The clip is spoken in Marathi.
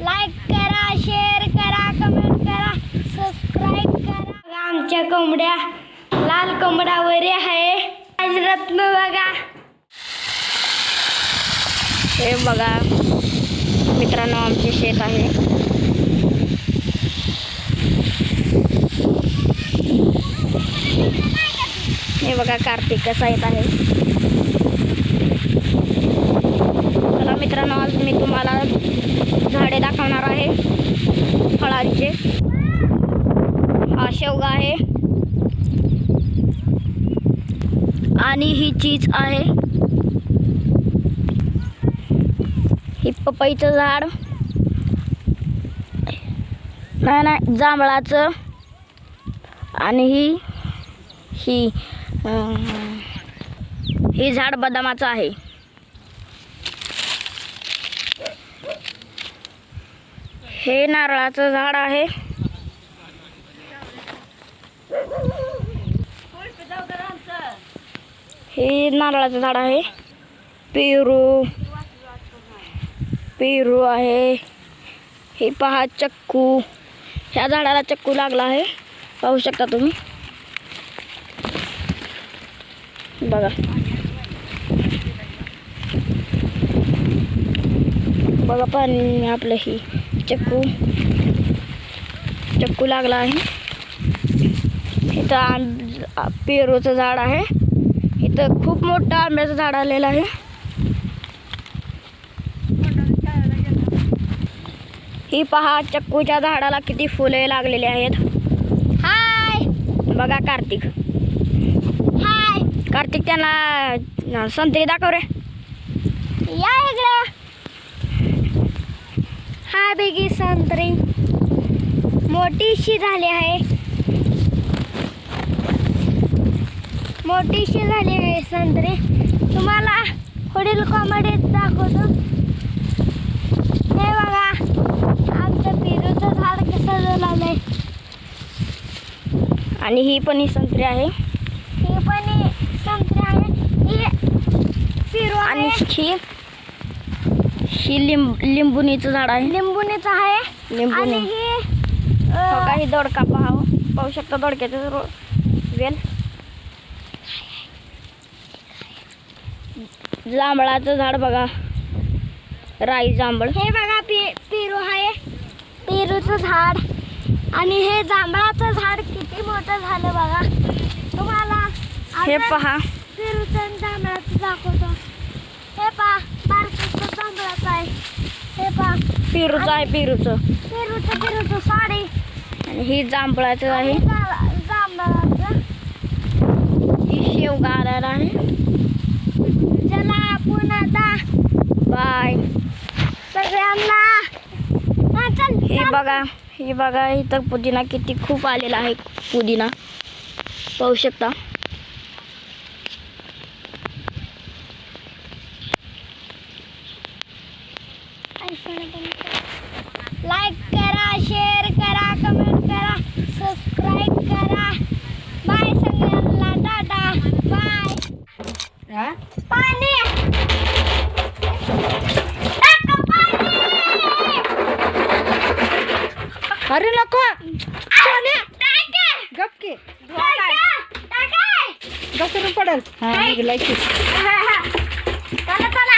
लाईक करा शेअर करा कमेंट करा सबस्क्राईब करा. बघा, आमच्या कोंबड्या लाल कोंबडा आहे. राजरत्न बघा. हे बघा मित्रांनो आमचे शेत आहे. हे बघा कार्तिक कसा येत आहे. चला मित्रांनो आज मी तुम्हाला झाडे दाखवणार आहे. फळांचे. हा शेवगा आहे. आणि ही चीज आहे. ही पपईचं झाड. नाही नाही जांभळाचं. आणि ही ही ही झाड बदामाचं आहे. हे नारळाचं झाड आहे. हे नारळाचं झाड आहे. पेरू. पेरू आहे. हे पहा चक्कू. ह्या झाडाला चक्कू लागला आहे. पाहू शकता तुम्ही. बघा. बघा पण आपलं ही. चक्कू चक्कू लागला आहे. इथं आंब पेरूचं झाड आहे. इथं खूप मोठं आंब्याचं झाड आलेलं आहे. ही पहा चक्कूच्या झाडाला किती फुले लागलेली आहेत. हाय! बघा कार्तिक. हाय! कार्तिक त्यांना संत्री दाखव रे. या इकडं. हा बेगी संत्री. मोठीशी झाली आहे. मोठीशी झाली आहे संत्री. तुम्हाला पुढील कॉमेडीत दाखवतो. हे बघा आमचं पेरूचं झाड कसं झालंय. आणि ही पण ही संत्री आहे. हे पण हे संत्री आहे. हे पेरू आणि ही ही लिंब लिंबुनीचं झाड आहे. लिंबुनीचं आहे. आणि लिंबुनी हे हो काही दोडका पहा. पाहू शकता दोडक्याचं रो वेल. जांभळाचं झाड बघा. राई जांभळ. हे बघा पे पेरू आहे. पेरूचं झाड. आणि हे जांभळाचं झाड किती मोठं झालं बघा. तुम्हाला हे पहा. पेरूचं आणि जांभळाचं दाखवतो. हे पहा बारकाचं जांभळाचं आहे हे पहा पेरूचं आहे पेरूचं पेरूचं पेरूचं साडी आणि ही जांभळाचं आणि आहे जा- जांभळाचं ही आहे चला आपण आता बाय सगळ्यांना हा, चल हे चल. बघा हे बघा इथं पुदिना किती खूप आलेला आहे पुदिना पाहू शकता लाईक करा शेअर करा कमेंट करा सबस्क्राईब करा. बाय सगळ्यांना टाटा. बाय पाणी. अरे नको. गपके घसरून पडेल. हा निघालाय की. हा, हा.